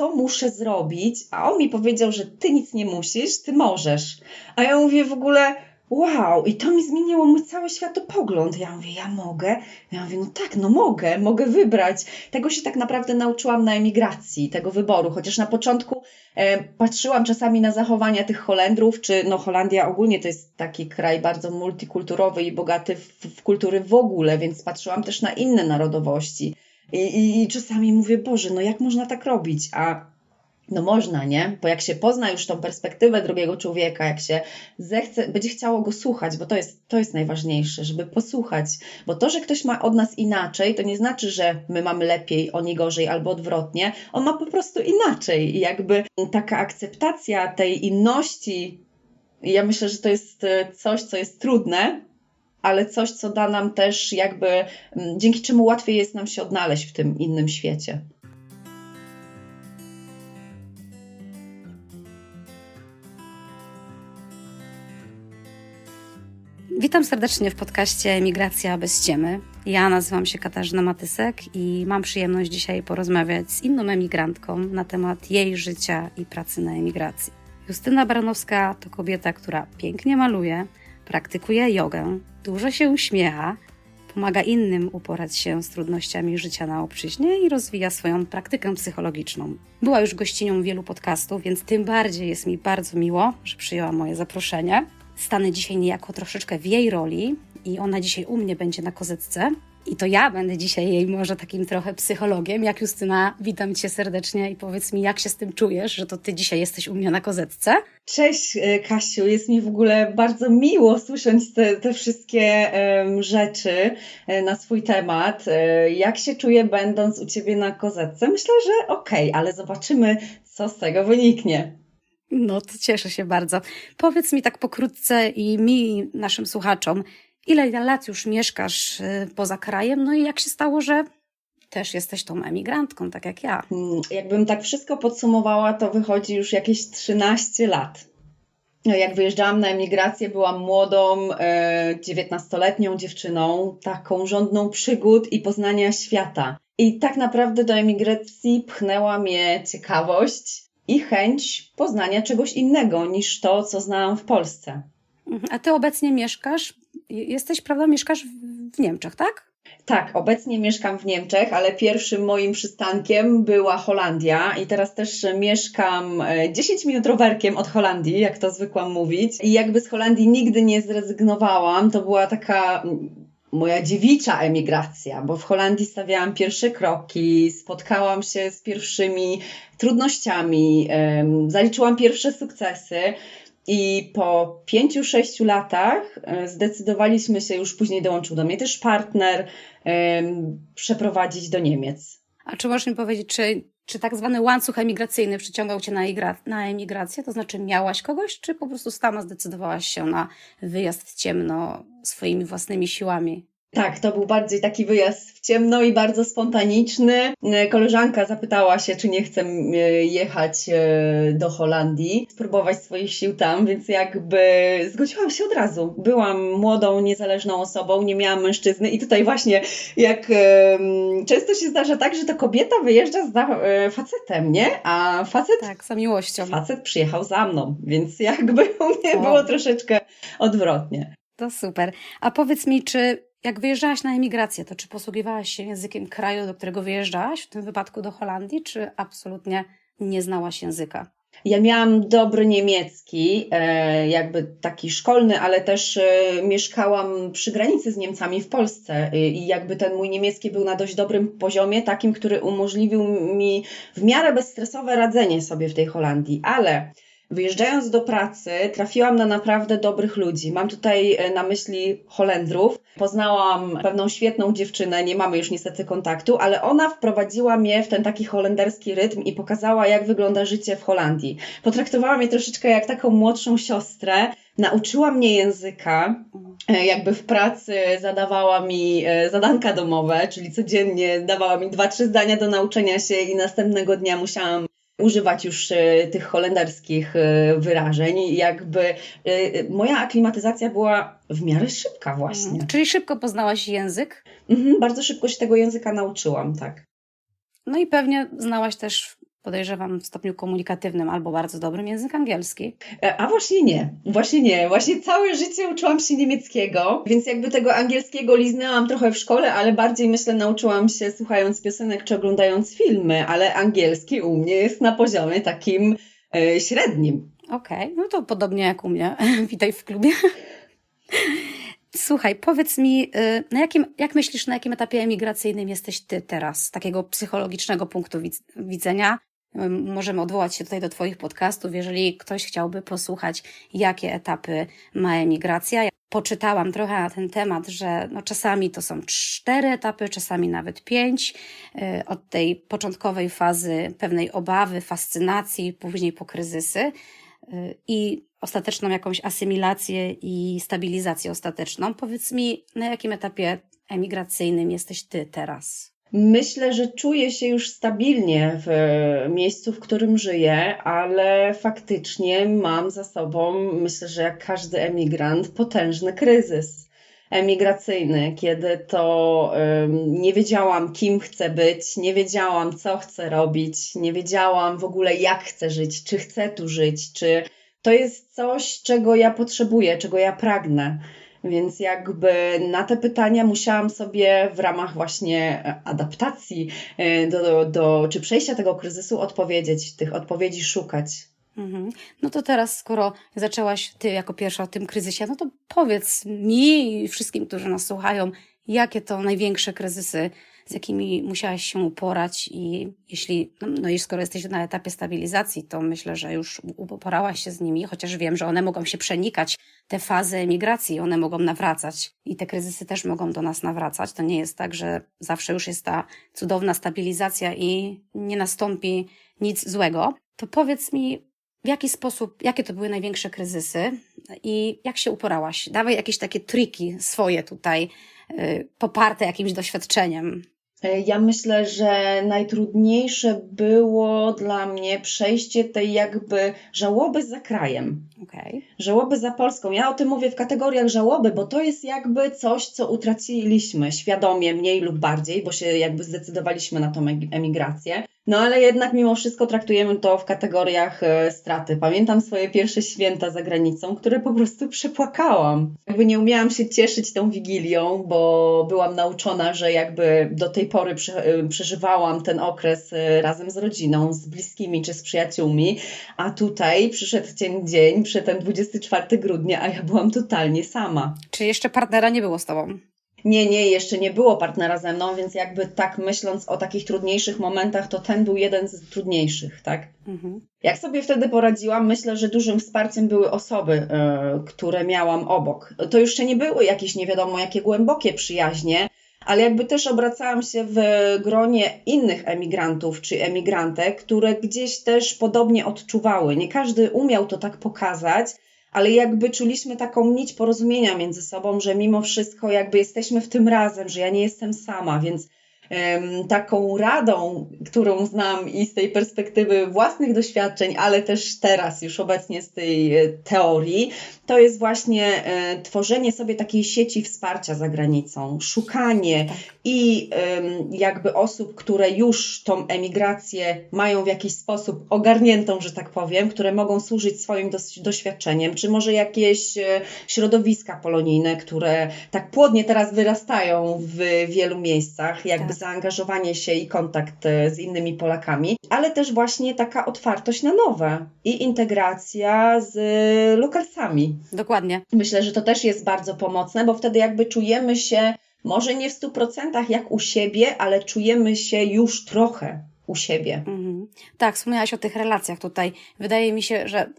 co muszę zrobić, a on mi powiedział, że ty nic nie musisz, ty możesz. A ja mówię w ogóle, wow, i to mi zmieniło mój cały światopogląd. Ja mówię, ja mogę? Ja mówię, no tak, no mogę, mogę wybrać. Tego się tak naprawdę nauczyłam na emigracji, tego wyboru, chociaż na początku e, patrzyłam czasami na zachowania tych Holendrów, czy no Holandia ogólnie to jest taki kraj bardzo multikulturowy i bogaty w, w kultury w ogóle, więc patrzyłam też na inne narodowości. I, i, I czasami mówię, Boże, no jak można tak robić? A no można, nie? Bo jak się pozna już tą perspektywę drugiego człowieka, jak się zechce, będzie chciało go słuchać, bo to jest, to jest najważniejsze, żeby posłuchać. Bo to, że ktoś ma od nas inaczej, to nie znaczy, że my mamy lepiej, oni gorzej albo odwrotnie. On ma po prostu inaczej. I jakby taka akceptacja tej inności, ja myślę, że to jest e, coś, co jest trudne, ale coś, co da nam też jakby, dzięki czemu łatwiej jest nam się odnaleźć w tym innym świecie. Witam serdecznie w podcaście Emigracja bez ciemy. Ja nazywam się Katarzyna Matysek i mam przyjemność dzisiaj porozmawiać z inną emigrantką na temat jej życia i pracy na emigracji. Justyna Baranowska to kobieta, która pięknie maluje, praktykuje jogę, dużo się uśmiecha, pomaga innym uporać się z trudnościami życia na obczyźnie i rozwija swoją praktykę psychologiczną. Była już gościnią wielu podcastów, więc tym bardziej jest mi bardzo miło, że przyjęła moje zaproszenie stanę dzisiaj niejako troszeczkę w jej roli i ona dzisiaj u mnie będzie na kozetce. I to ja będę dzisiaj jej może takim trochę psychologiem. Jak Justyna, witam Cię serdecznie i powiedz mi, jak się z tym czujesz, że to Ty dzisiaj jesteś u mnie na kozetce? Cześć e, Kasiu, jest mi w ogóle bardzo miło słyszeć te, te wszystkie um, rzeczy e, na swój temat. E, jak się czuję będąc u Ciebie na kozetce? Myślę, że okej, okay, ale zobaczymy, co z tego wyniknie. No to cieszę się bardzo. Powiedz mi tak pokrótce i mi, naszym słuchaczom, ile lat już mieszkasz y, poza krajem, no i jak się stało, że też jesteś tą emigrantką, tak jak ja. Hmm, jakbym tak wszystko podsumowała, to wychodzi już jakieś 13 lat. No, jak wyjeżdżałam na emigrację, byłam młodą, 19-letnią e, dziewczyną, taką żądną przygód i poznania świata. I tak naprawdę do emigracji pchnęła mnie ciekawość, i chęć poznania czegoś innego niż to, co znałam w Polsce. Mhm. A ty obecnie mieszkasz, jesteś, prawda, mieszkasz w Niemczech, tak? Tak, obecnie mieszkam w Niemczech, ale pierwszym moim przystankiem była Holandia i teraz też mieszkam 10 e, minut rowerkiem od Holandii, jak to zwykłam mówić. I jakby z Holandii nigdy nie zrezygnowałam, to była taka moja dziewicza emigracja, bo w Holandii stawiałam pierwsze kroki, spotkałam się z pierwszymi trudnościami, zaliczyłam pierwsze sukcesy. I po pięciu, sześciu latach e, zdecydowaliśmy się, już później dołączył do mnie też partner, przeprowadzić do Niemiec. A czy możesz mi powiedzieć, czy, czy tak zwany łańcuch emigracyjny przyciągał Cię na, na emigrację? To znaczy miałaś kogoś, czy po prostu sama zdecydowałaś się na wyjazd w ciemno swoimi własnymi siłami? Tak, to był bardziej taki wyjazd w ciemno i bardzo spontaniczny. E, koleżanka zapytała się, czy nie chcę e, jechać e, do Holandii, spróbować swoich sił tam, więc jakby zgodziłam się od razu. Byłam młodą, niezależną osobą, nie miałam mężczyzny i tutaj właśnie jak często się zdarza tak, że to kobieta wyjeżdża z facetem, nie? A facet... Tak, za miłością. Facet przyjechał za mną, więc jakby u mnie o. było troszeczkę odwrotnie. To super. A powiedz mi, czy jak wyjeżdżałaś na emigrację, to czy posługiwałaś się językiem kraju, do którego wyjeżdżałaś, w tym wypadku do Holandii, czy absolutnie nie znałaś języka? Ja miałam dobry niemiecki, e, jakby taki szkolny, ale też e, mieszkałam przy granicy z Niemcami w Polsce i jakby ten mój niemiecki był na dość dobrym poziomie, takim, który umożliwił mi w miarę bezstresowe radzenie sobie w tej Holandii, ale Wyjeżdżając do pracy, trafiłam na naprawdę dobrych ludzi. Mam tutaj e, na myśli Holendrów. Poznałam pewną świetną dziewczynę, nie mamy już niestety kontaktu, ale ona wprowadziła mnie w ten taki holenderski rytm i pokazała, jak wygląda życie w Holandii. Potraktowała mnie troszeczkę jak taką młodszą siostrę. Nauczyła mnie języka, e, jakby w pracy zadawała mi e, zadanka domowe, czyli codziennie dawała mi dwa, trzy zdania do nauczenia się i następnego dnia musiałam używać już e, tych holenderskich e, wyrażeń. Jakby e, moja aklimatyzacja była w miarę szybka właśnie. Mhm. Czyli szybko poznałaś język? Mhm, bardzo szybko się tego języka nauczyłam, tak. No i pewnie znałaś też podejrzewam w stopniu komunikatywnym albo bardzo dobrym język angielski. E, A właśnie nie, właśnie nie. Właśnie całe życie uczyłam się niemieckiego, więc jakby tego angielskiego liznęłam trochę w szkole, ale bardziej myślę nauczyłam się słuchając piosenek czy oglądając filmy, ale angielski u mnie jest na poziomie takim e, średnim. Okej, no to podobnie jak u mnie. Witaj w klubie. Słuchaj, powiedz mi, y, na jakim, jak myślisz, na jakim etapie emigracyjnym jesteś ty teraz, z takiego psychologicznego punktu widz- widzenia? Możemy odwołać się tutaj do Twoich podcastów, jeżeli ktoś chciałby posłuchać, jakie etapy ma emigracja. Ja poczytałam trochę na ten temat, że no czasami to są cztery etapy, czasami nawet pięć. Y, Od tej początkowej fazy pewnej obawy, fascynacji, później po kryzysy y, i ostateczną jakąś asymilację i stabilizację ostateczną. Powiedz mi, na jakim etapie emigracyjnym jesteś ty teraz? Myślę, że czuję się już stabilnie w miejscu, w którym żyję, ale faktycznie mam za sobą, myślę, że jak każdy emigrant, potężny kryzys emigracyjny, kiedy to ym, nie wiedziałam, kim chcę być, nie wiedziałam, co chcę robić, nie wiedziałam w ogóle, jak chcę żyć, czy chcę tu żyć, czy to jest coś, czego ja potrzebuję, czego ja pragnę. Więc jakby na te pytania musiałam sobie w ramach właśnie e, adaptacji e, do, do, do czy przejścia tego kryzysu odpowiedzieć, tych odpowiedzi szukać. Mhm. No to teraz, skoro zaczęłaś ty jako pierwsza o tym kryzysie, no to powiedz mi i wszystkim, którzy nas słuchają, jakie to największe kryzysy, z jakimi musiałaś się uporać i jeśli, no, no i skoro jesteś na etapie stabilizacji, to myślę, że już uporałaś się z nimi, chociaż wiem, że one mogą się przenikać, te fazy emigracji, one mogą nawracać i te kryzysy też mogą do nas nawracać. To nie jest tak, że zawsze już jest ta cudowna stabilizacja i nie nastąpi nic złego. To powiedz mi, w jaki sposób, jakie to były największe kryzysy i jak się uporałaś? Dawaj jakieś takie triki swoje tutaj, y, poparte jakimś doświadczeniem. E, Ja myślę, że najtrudniejsze było dla mnie przejście tej jakby żałoby za krajem. Okej. Żałoby za Polską. Ja o tym mówię w kategoriach żałoby, bo to jest jakby coś, co utraciliśmy świadomie, mniej lub bardziej, bo się jakby zdecydowaliśmy na tą emi- emigrację. No ale jednak mimo wszystko traktujemy to w kategoriach e, straty. Pamiętam swoje pierwsze święta za granicą, które po prostu przepłakałam. Jakby nie umiałam się cieszyć tą wigilią, bo byłam nauczona, że jakby do tej pory e, przeżywałam ten okres e, razem z rodziną, z bliskimi czy z przyjaciółmi, a tutaj przyszedł ten dzień, przyszedł ten 24 grudnia, a ja byłam totalnie sama. Czy jeszcze partnera nie było z tobą? Nie, nie, jeszcze nie było partnera ze mną, więc jakby tak myśląc o takich trudniejszych momentach, to ten był jeden z trudniejszych, tak? Mhm. Jak sobie wtedy poradziłam, myślę, że dużym wsparciem były osoby, e, które miałam obok. To jeszcze nie były jakieś nie wiadomo jakie głębokie przyjaźnie, ale jakby też obracałam się w gronie innych emigrantów czy emigrantek, które gdzieś też podobnie odczuwały. Nie każdy umiał to tak pokazać, ale jakby czuliśmy taką nić porozumienia między sobą, że mimo wszystko jakby jesteśmy w tym razem, że ja nie jestem sama, więc taką radą, którą znam i z tej perspektywy własnych doświadczeń, ale też teraz już obecnie z tej e, teorii, to jest właśnie e, tworzenie sobie takiej sieci wsparcia za granicą, szukanie Tak. i jakby osób, które już tą emigrację mają w jakiś sposób ogarniętą, że tak powiem, które mogą służyć swoim doświadczeniem, czy może jakieś e, środowiska polonijne, które tak płodnie teraz wyrastają w wielu miejscach, jakby Tak. Zaangażowanie się i kontakt e, z innymi Polakami, ale też właśnie taka otwartość na nowe i integracja z lokalsami. Dokładnie. Myślę, że to też jest bardzo pomocne, bo wtedy jakby czujemy się, może nie w 100% jak u siebie, ale czujemy się już trochę u siebie. Mhm. Tak, wspomniałaś o tych relacjach tutaj. Wydaje mi się, że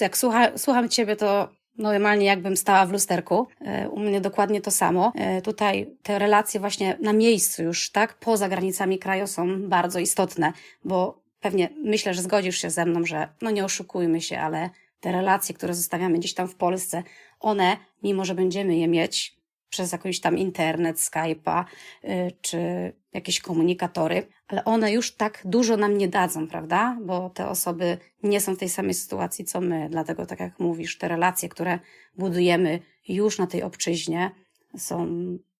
jak słucha, słucham Ciebie, to normalnie jakbym stała w lusterku. E, U mnie dokładnie to samo. E, Tutaj te relacje właśnie na miejscu już, tak, poza granicami kraju są bardzo istotne, bo pewnie myślę, że zgodzisz się ze mną, że no nie oszukujmy się, ale te relacje, które zostawiamy gdzieś tam w Polsce, one, mimo że będziemy je mieć przez jakiś tam internet, Skype'a, y, czy jakieś komunikatory, ale one już tak dużo nam nie dadzą, prawda? Bo te osoby nie są w tej samej sytuacji co my. Dlatego, tak jak mówisz, te relacje, które budujemy już na tej obczyźnie, są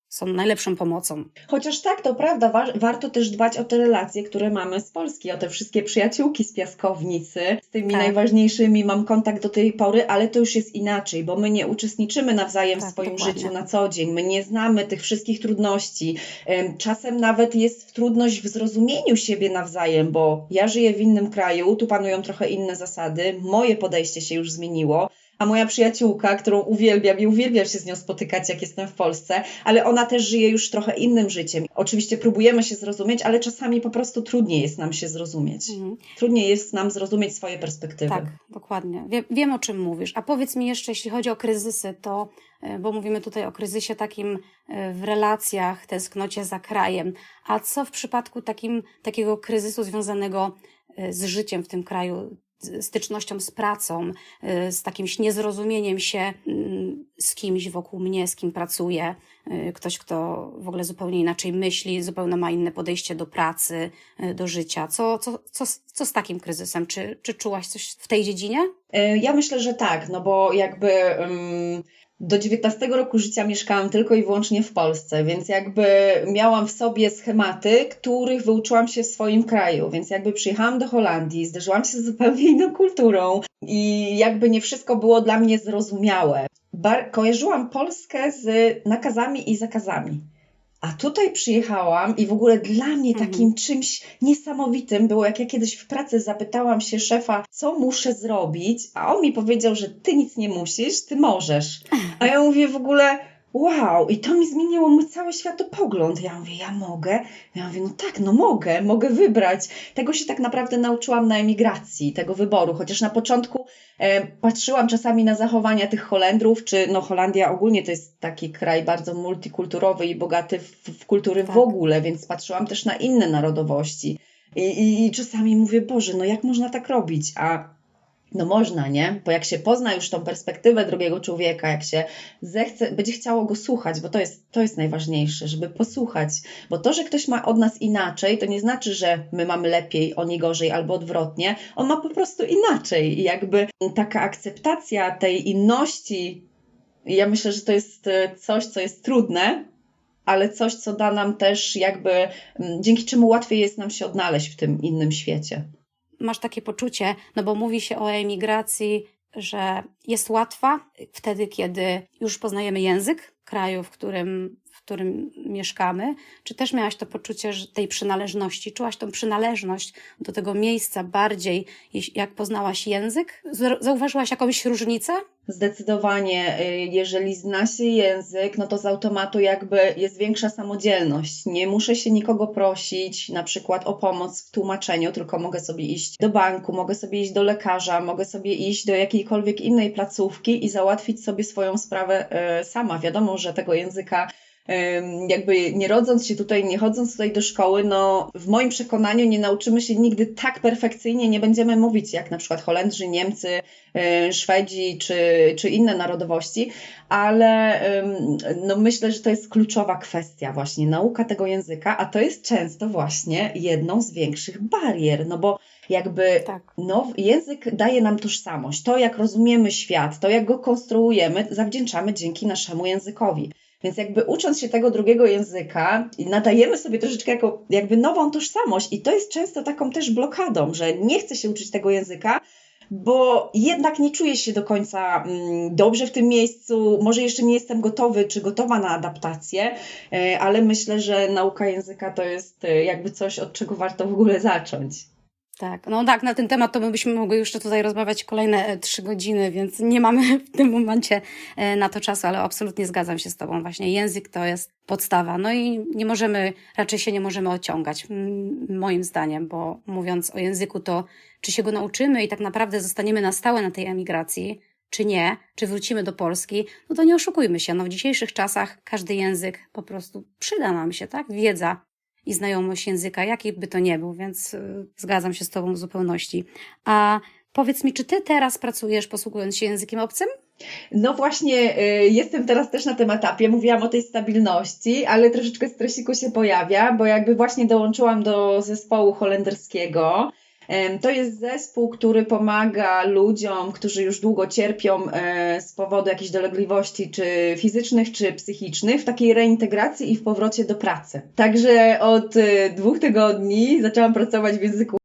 są najlepszą pomocą. Chociaż tak, to prawda, wa warto też dbać o te relacje, które mamy z Polski, o te wszystkie przyjaciółki z piaskownicy. Z tymi Tak. najważniejszymi mam kontakt do tej pory, ale to już jest inaczej, bo my nie uczestniczymy nawzajem Tak, w swoim dokładnie. życiu na co dzień. My nie znamy tych wszystkich trudności. Em, Czasem nawet jest trudność w zrozumieniu siebie nawzajem, bo ja żyję w innym kraju, tu panują trochę inne zasady, moje podejście się już zmieniło. A moja przyjaciółka, którą uwielbiam i uwielbiam się z nią spotykać, jak jestem w Polsce, ale ona też żyje już trochę innym życiem. Oczywiście próbujemy się zrozumieć, ale czasami po prostu trudniej jest nam się zrozumieć. Mhm. Trudniej jest nam zrozumieć swoje perspektywy. Tak, dokładnie. Wiem, wiem, o czym mówisz. A powiedz mi jeszcze, jeśli chodzi o kryzysy, to, e, bo mówimy tutaj o kryzysie takim e, w relacjach, tęsknocie za krajem. A co w przypadku takim, takiego kryzysu związanego e, z życiem w tym kraju, stycznością z pracą, e, z takimś niezrozumieniem się mm, z kimś wokół mnie, z kim pracuję, e, ktoś, kto w ogóle zupełnie inaczej myśli, zupełnie ma inne podejście do pracy, e, do życia. Co, co, co, co z takim kryzysem? Czy, czy czułaś coś w tej dziedzinie? Ja myślę, że tak, no bo jakby ym, do 19 roku życia mieszkałam tylko i wyłącznie w Polsce, więc jakby miałam w sobie schematy, których wyuczyłam się w swoim kraju, więc jakby przyjechałam do Holandii, zderzyłam się z zupełnie inną kulturą i jakby nie wszystko było dla mnie zrozumiałe. Bar- kojarzyłam Polskę z nakazami i zakazami. A tutaj przyjechałam i w ogóle dla mnie Mhm. takim czymś niesamowitym było, jak ja kiedyś w pracy zapytałam się szefa, co muszę zrobić, a on mi powiedział, że ty nic nie musisz, ty możesz. A ja mówię w ogóle, wow, i to mi zmieniło mój cały światopogląd. Ja mówię, ja mogę? Ja mówię, no tak, no mogę, mogę wybrać. Tego się tak naprawdę nauczyłam na emigracji, tego wyboru, chociaż na początku e, patrzyłam czasami na zachowania tych Holendrów, czy no Holandia ogólnie to jest taki kraj bardzo multikulturowy i bogaty w, w kultury Tak. w ogóle, więc patrzyłam też na inne narodowości. I, i, I czasami mówię, Boże, no jak można tak robić? A no można, nie? Bo jak się pozna już tą perspektywę drugiego człowieka, jak się zechce, będzie chciało go słuchać, bo to jest, to jest najważniejsze, żeby posłuchać. Bo to, że ktoś ma od nas inaczej, to nie znaczy, że my mamy lepiej, oni gorzej albo odwrotnie. On ma po prostu inaczej. I jakby taka akceptacja tej inności, ja myślę, że to jest e, coś, co jest trudne, ale coś, co da nam też jakby, dzięki czemu łatwiej jest nam się odnaleźć w tym innym świecie. Masz takie poczucie, no bo mówi się o emigracji, że jest łatwa wtedy, kiedy już poznajemy język kraju, w którym, którym mieszkamy. Czy też miałaś to poczucie tej przynależności? Czułaś tą przynależność do tego miejsca bardziej, jak poznałaś język? Zau- Zauważyłaś jakąś różnicę? Zdecydowanie, y, jeżeli zna się język, no to z automatu jakby jest większa samodzielność. Nie muszę się nikogo prosić, na przykład o pomoc w tłumaczeniu, tylko mogę sobie iść do banku, mogę sobie iść do lekarza, mogę sobie iść do jakiejkolwiek innej placówki i załatwić sobie swoją sprawę y, sama. Wiadomo, że tego języka jakby nie rodząc się tutaj, nie chodząc tutaj do szkoły, no w moim przekonaniu nie nauczymy się nigdy tak perfekcyjnie, nie będziemy mówić jak na przykład Holendrzy, Niemcy, y, Szwedzi czy, czy inne narodowości, ale no myślę, że to jest kluczowa kwestia właśnie, nauka tego języka, a to jest często właśnie jedną z większych barier, no bo jakby Tak. no, język daje nam tożsamość. To, jak rozumiemy świat, to, jak go konstruujemy, zawdzięczamy dzięki naszemu językowi. Więc jakby ucząc się tego drugiego języka, nadajemy sobie troszeczkę jako jakby nową tożsamość i to jest często taką też blokadą, że nie chcę się uczyć tego języka, bo jednak nie czuję się do końca mm, dobrze w tym miejscu, może jeszcze nie jestem gotowy czy gotowa na adaptację, e, ale myślę, że nauka języka to jest e, jakby coś, od czego warto w ogóle zacząć. Tak, no tak, na ten temat to my byśmy mogli jeszcze tutaj rozmawiać kolejne e, trzy godziny, więc nie mamy w tym momencie e, na to czasu, ale absolutnie zgadzam się z Tobą. Właśnie język to jest podstawa. No i nie możemy, raczej się nie możemy ociągać, moim zdaniem, bo mówiąc o języku, to czy się go nauczymy i tak naprawdę zostaniemy na stałe na tej emigracji, czy nie, czy wrócimy do Polski, no to nie oszukujmy się. No w dzisiejszych czasach każdy język po prostu przyda nam się, tak? Wiedza i znajomość języka, jaki by to nie był, więc y, zgadzam się z Tobą w zupełności. A powiedz mi, czy Ty teraz pracujesz posługując się językiem obcym? No właśnie, y, jestem teraz też na tym etapie. Mówiłam o tej stabilności, ale troszeczkę stresiku się pojawia, bo jakby właśnie dołączyłam do zespołu holenderskiego. To jest zespół, który pomaga ludziom, którzy już długo cierpią e, z powodu jakichś dolegliwości, czy fizycznych, czy psychicznych, w takiej reintegracji i w powrocie do pracy. Także od e, dwóch tygodni zaczęłam pracować w języku